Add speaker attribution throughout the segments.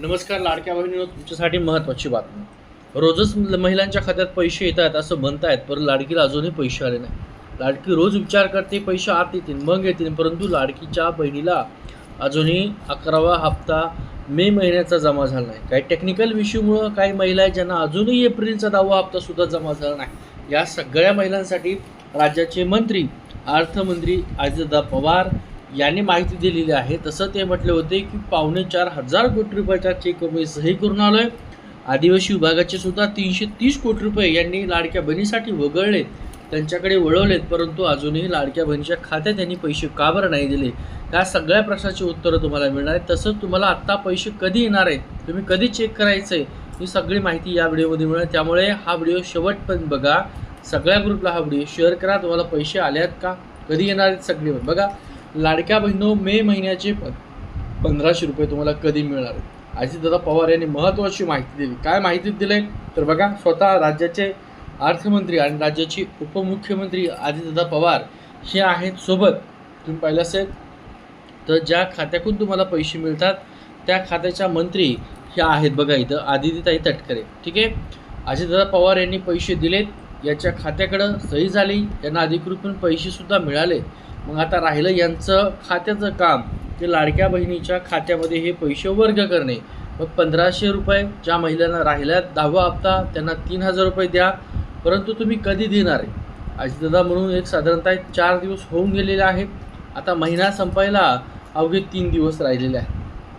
Speaker 1: नमस्कार लाडक्या बहिणीनं तुमच्यासाठी महत्त्वाची बातमी. रोजच महिलांच्या खात्यात पैसे येतात असं म्हणतायत पण लाडकीला अजूनही पैसे आले नाही. लाडकी रोज विचार करते पैसे आत येतील मग येतील परंतु लाडकीच्या बहिणीला अजूनही अकरावा हप्ता मे महिन्याचा जमा झाला नाही. काही टेक्निकल इश्यूमुळं काही महिला आहेत ज्यांना अजूनही एप्रिलचा दहावा हप्तासुद्धा जमा झाला नाही. या सगळ्या महिलांसाठी राज्याचे मंत्री अर्थमंत्री अजितदा पवार यांनी माहिती दिलेली आहे. तसं ते म्हटले होते की पावणे चार हजार कोटी रुपयाचा चेकवर सही करून आलोय. आदिवासी विभागाचे सुद्धा तीनशे तीस कोटी रुपये यांनी लाडक्या बहिणीसाठी वगळलेत त्यांच्याकडे वळवलेत परंतु अजूनही लाडक्या बहिणीच्या खात्यात त्यांनी पैसे का बरं नाही दिले? या सगळ्या प्रश्नाची उत्तरं तुम्हाला मिळणार आहेत. तसंच तुम्हाला आत्ता पैसे कधी येणार आहेत? तुम्ही कधी चेक करायचं आहे ही सगळी माहिती या व्हिडिओमध्ये मिळणार त्यामुळे हा व्हिडिओ शेवटपर्यंत बघा. सगळ्या ग्रुपला हा व्हिडिओ शेअर करा. तुम्हाला पैसे आले आहेत का? कधी येणार आहेत सगळे बघा. लाडक्या बहिणो मे महिन्याचे प- पंधराशे रुपये तुम्हाला कधी मिळणार? आहेत अजितदादा पवार यांनी महत्त्वाची माहिती दिली. काय माहिती दिली? तर बघा स्वतः राज्याचे अर्थमंत्री आणि राज्याचे उपमुख्यमंत्री अजितदादा पवार हे आहेत सोबत. तुम्ही पाहिलं असेल तर ज्या खात्यातून तुम्हाला पैसे मिळतात त्या खात्याच्या मंत्री ह्या आहेत बघा इथं आदितीताई तटकरे. ठीक आहे? अजितदादा पवार यांनी पैसे दिलेत याच्या खात्याकडं सही झाली यांना अधिकृतपणे पैसेसुद्धा मिळाले. मग आता राहिलं यांचं खात्याचं काम ते लाडक्या बहिणीच्या खात्यामध्ये हे पैसे वर्ग करणे. मग पंधराशे रुपये ज्या महिलांना राहिल्यात दहावा हप्ता त्यांना तीन हजार रुपये द्या. परंतु तुम्ही कधी देणार आहे? अजितदादा म्हणून एक साधारणतः चार दिवस होऊन गेलेले आहेत. आता महिना संपायला अवघे तीन दिवस राहिलेले आहेत.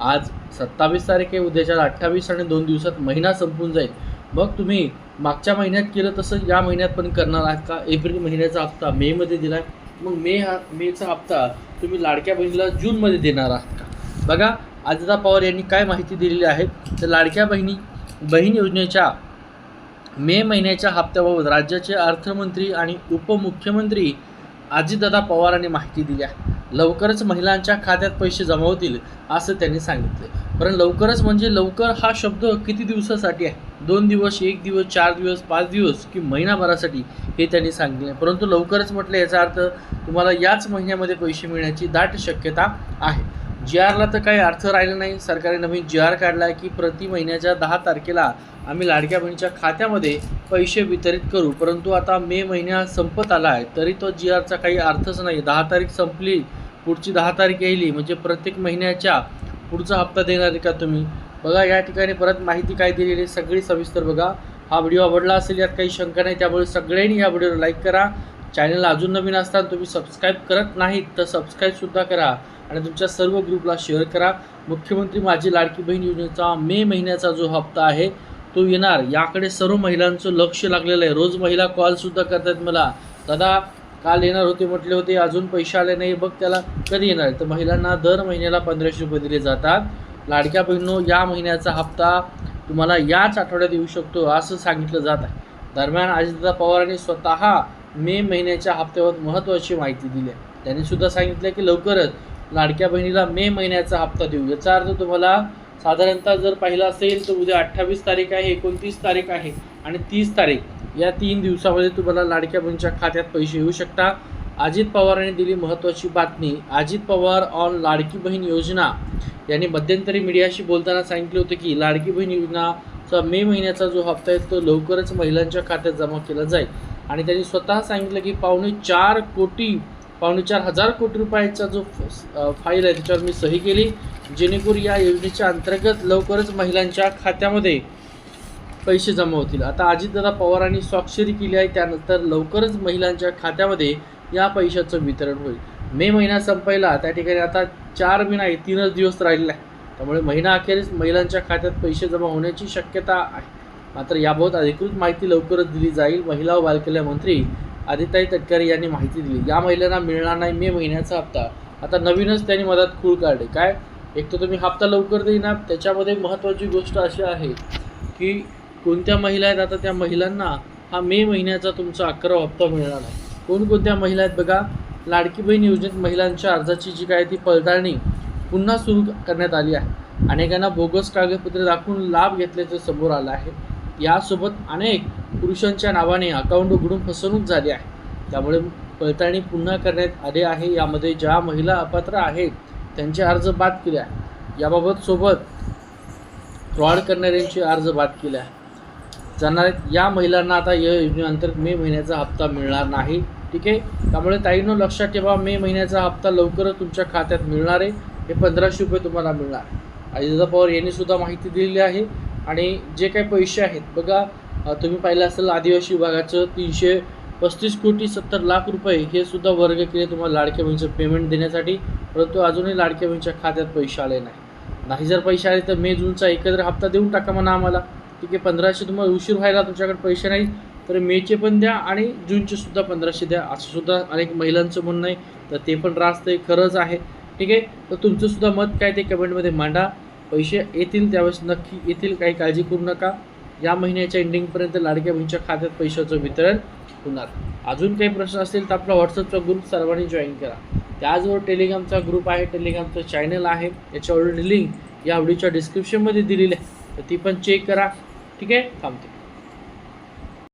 Speaker 1: आज सत्तावीस तारीख आहे उद्याच्या अठ्ठावीस आणि दोन दिवसात महिना संपून जाईल. मग तुम्ही मागच्या महिन्यात केलं तसं या महिन्यात पण करणार आहात का? एप्रिल महिन्याचा हप्ता मेमध्ये दिला आहे मग मे हा मेचा हप्ता तुम्ही लाडक्या बहिणीला जूनमध्ये देणार आहात का? बघा अजिता पवार यांनी काय माहिती दिलेली आहे? तर लाडक्या बहिणी बहीण योजनेच्या मे महिन्याच्या हप्त्याबाबत राज्याचे अर्थमंत्री आणि उपमुख्यमंत्री अजितदादा पवारांनी माहिती दिली आहे. लवकरच महिलांच्या खात्यात पैसे जमा होतील असं त्यांनी सांगितले. कारण लवकरच म्हणजे लवकर हा शब्द किती दिवसासाठी आहे? दोन दिवस एक दिवस चार दिवस पाच दिवस की महिनाभरासाठी हे त्यांनी सांगितले परंतु लवकरच म्हटलं याचा अर्थ तुम्हाला याच महिन्यामध्ये पैसे मिळण्याची दाट शक्यता आहे. जी आरला तर काही अर्थ राहिला नाही. सरकारने नवीन जी आर काढला आहे की प्रति महिन्याच्या दहा तारखेला आम्ही लाडक्या बहिणीच्या खात्यामध्ये पैसे वितरित करू. परंतु आता मे महिना संपत आला आहे तरी तो जी आरचा काही अर्थच नाही दहा तारीख संपली पुढची दहा तारीख येईल. म्हणजे प्रत्येक महिन्याच्या पुढचा हप्ता देणार आहे का तुम्ही? बघा या ठिकाणी परत माहिती काय दिलेली आहे सगळी सविस्तर बघा. हा व्हिडिओ आवडला असेल यात काही शंका नाही त्यामुळे सगळ्यांनी या व्हिडिओला लाईक करा. चॅनलला अजून नवीन असताना तुम्ही सबस्क्राईब करत नाहीत तर सबस्क्राईबसुद्धा करा आणि तुमच्या सर्व ग्रुपला शेअर करा. मुख्यमंत्री माझी लाडकी बहीण योजनेचा मे महिन्याचा जो हप्ता आहे तो येणार. याकडे सर्व महिलांचं लक्ष लागलेलं आहे. रोज महिला कॉलसुद्धा करतात मला. दादा काल येणार होते म्हटले होते अजून पैसे आले नाही बघ त्याला कधी येणार तर महिलांना दर महिन्याला पंधराशे रुपये दिले जातात. लाडक्या बहिणीनो या महिन्याचा हप्ता तुम्हाला याच आठवड्यात येऊ शकतो असं सांगितलं जात आहे. दरम्यान अजितदादा पवारांनी स्वतः मे महिन्याच्या हप्त्यावर महत्त्वाची माहिती दिली आहे. त्यांनी सुद्धा सांगितलं की लवकरच लाडक्या बहिणीला मे महिन्याचा हप्ता देऊ. याचा अर्थ तुम्हाला साधारणतः जर पाहिलं असेल तर उद्या अठ्ठावीस तारीख आहे एकोणतीस तारीख आहे आणि तीस तारीख या तीन दिवसामध्ये तुम्हाला लाडक्या बहिणीच्या खात्यात पैसे येऊ शकता. अजित पवारांनी दिली महत्त्वाची बातमी. अजित पवार ऑन लाडकी बहीण योजना. यांनी मध्यंतरी मीडियाशी बोलताना सांगितले होते की लाडकी बहीण योजनाचा मे महिन्याचा जो हप्ता आहे तो लवकरच महिलांच्या खात्यात जमा केला जाईल. आणि त्यांनी स्वतः सांगितलं की पावणे चार कोटी पावणे चार हजार कोटी रुपयाचा जो फाईल आहे त्याच्यावर मी सही केली. जेणेकरून या योजनेच्या अंतर्गत लवकरच महिलांच्या खात्यामध्ये पैसे जमा होतील. आता अजितदादा पवारांनी स्वाक्षरी केली आहे त्यानंतर लवकरच महिलांच्या खात्यामध्ये या पैशाचं वितरण होईल. मे महिना संपायला त्या ठिकाणी आता चार बी नाही तीनच दिवस राहिलेला आहे. त्यामुळे महिना अखेरीस महिलांच्या खात्यात पैसे जमा होण्याची शक्यता आहे. मात्र याबाबत अधिकृत माहिती लवकरच दिली जाईल. महिला व बालकल्याण मंत्री आदिताई तटकरे यांनी माहिती दिली. या महिलांना मिळणार नाही मे महिन्याचा हप्ता. आता नवीनच त्यांनी मदत खूळ काढले. काय? एक तर तुम्ही हप्ता लवकर देईना. त्याच्यामध्ये महत्त्वाची गोष्ट अशी आहे की कोणत्या महिला आहेत आता त्या महिलांना हा मे महिन्याचा तुमचा अकरा हप्ता मिळणार आहे कोणकोणत्या महिला आहेत बघा. लाडकी बहीण योजनेत महिलांच्या अर्जाची जी काय ती पडताळणी पुन्हा सुरू करण्यात आली आहे. अनेकांना बोगस कागदपत्रे दाखवून लाभ घेतल्याचं समोर आलं आहे. यासोबत अनेक पुरुषांच्या नावाने अकाउंट उघडून फसवणूक झाली आहे. त्यामुळे पडताळणी पुन्हा करण्यात आली आहे. यामध्ये ज्या महिला अपात्र आहेत त्यांचे अर्ज बाद केले आहे याबाबत सोबत फ्रॉड करणाऱ्यांचे अर्ज बाद केले आहे जाणार या महिलांना आता या योजनेअंतर्गत मे महिन्याचा हप्ता मिळणार नाही. ठीक आहे? त्यामुळे ताईनं लक्षात ठेवा मे महिन्याचा हप्ता लवकरच तुमच्या खात्यात मिळणार आहे. हे पंधराशे रुपये तुम्हाला मिळणार. अजिता पवार यांनी सुद्धा माहिती दिलेली आहे. आणि जे काही पैसे आहेत बघा तुम्ही पाहिलं असेल आदिवासी विभागाचं तीनशे पस्तीस कोटी सत्तर लाख रुपये हे सुद्धा वर्ग केले तुम्हाला लाडक्या बहिणीचं पेमेंट देण्यासाठी परंतु अजूनही लाडक्या बहिणीच्या खात्यात पैसे आले नाही. नाही जर पैसे आले तर मे जूनचा एकत्र हप्ता देऊन टाका म्हणा आम्हाला. ठीक आहे पंधराशे तुम्हाला उशीर व्हायला तुमच्याकडे पैसे नाही तर मेचे पण द्या आणि जूनचे सुद्धा पंधराशे द्या. असं सुद्धा अनेक महिलांचं म्हणणं आहे. तर ते पण रास्त आहे खरंच आहे. ठीक आहे? तर तुमचं सुद्धा मत काय ते कमेंटमध्ये मांडा. पैसे येतील त्यावेळेस नक्की येतील. काही काळजी करू नका. या महिन्याच्या एंडिंगपर्यंत लाडक्या बहिणीच्या खात्यात पैशाचं वितरण होणार. अजून काही प्रश्न असतील तर आपला व्हॉट्सअपचा ग्रुप सर्वांनी जॉईन करा. त्याचबरोबर टेलिग्रामचा ग्रुप आहे. टेलिग्रामचं चॅनल आहे. याची ऑलरेडी लिंक या व्हिडिओच्या डिस्क्रिप्शनमध्ये दिलेली आहे. तर ती पण चेक करा. ठीक आहे? थांबते.